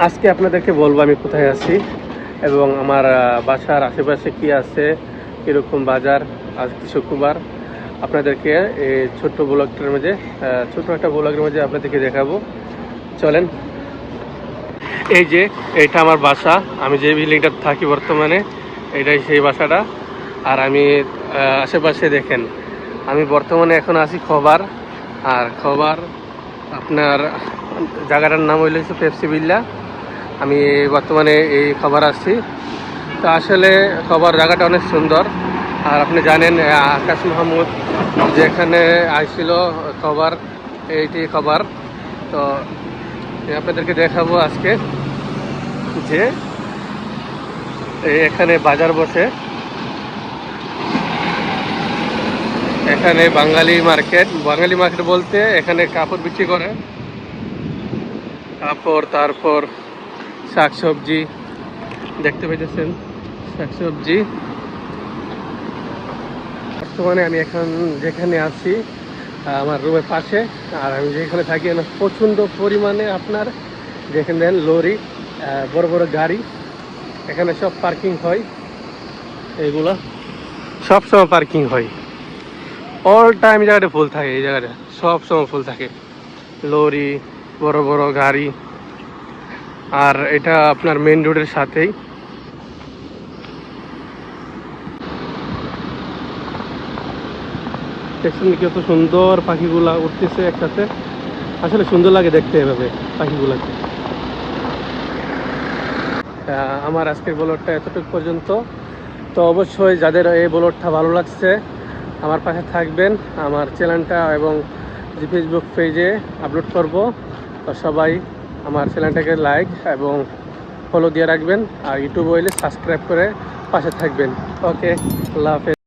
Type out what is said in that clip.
আজকে আপনাদেরকে বলব আমি কোথায় আছি এবং আমার বাসার আশেপাশে কি আছে, কীরকম বাজার আজকে শুক্রবার আপনাদেরকে এই ছোট্ট ব্লগটার মধ্যে ছোট্ট একটা ব্লগের মধ্যে আপনাদেরকে দেখাবো। চলেন। এই যে, এটা আমার বাসা। আমি যে বিল্ডিংটা থাকি বর্তমানে, এটাই সেই বাসাটা। আর আমি আশেপাশে দেখেন, আমি বর্তমানে এখন আছি খবর। আর খবর আপনার জায়গাটার নাম হইল হচ্ছে পেপসি বিল্লা। আমি বর্তমানে এই খবর আসছি। তো আসলে খবর জায়গাটা অনেক সুন্দর। আর আপনি জানেন আকাশ মাহমুদ যেখানে আসছিল খবর, এইটি খবর। তো আপনাদেরকে দেখাবো আজকে যে এখানে বাজার বসে। এখানে বাঙালি মার্কেট। বাঙালি মার্কেট বলতে এখানে কাপড় বিক্রি করে। কাপড় তারপর শাকসবজি, দেখতে পাইতেছেন শাকসবজি। বর্তমানে আমি এখন যেখানে আছি আমার রুমের পাশে, আর আমি যেখানে থাকি প্রচণ্ড পরিমাণে আপনার যেখানে দেন, লরি বড় বড় গাড়ি, এখানে সব পার্কিং হয়। এইগুলা সব সময় পার্কিং হয়। অল টাইম জায়গাটা ফুল থাকে, এই জায়গাটা, সব সময় ফুল থাকে। লরি বড় বড় গাড়ি। আর এটা আপনার মেন রোডের সাথেই। দেখছেন কত সুন্দর পাখিগুলা উঠতেছে একসাথে? আসলে সুন্দর লাগে দেখতে এভাবে পাখিগুলাকে। আমার আজকের ব্লগটা এতটুকু পর্যন্ত। তো অবশ্যই যাদের এই ব্লগটা ভালো লাগছে, আমার পাশে থাকবেন। আমার চ্যানেলটা এবং ফেসবুক পেজে আপলোড করব। তো সবাই আমার চ্যানেলটাকে লাইক এবং ফলো দিয়ে রাখবেন আর ইউটিউব হইলে সাবস্ক্রাইব করে পাশে থাকবেন। ওকে আল্লাহ হাফেজ।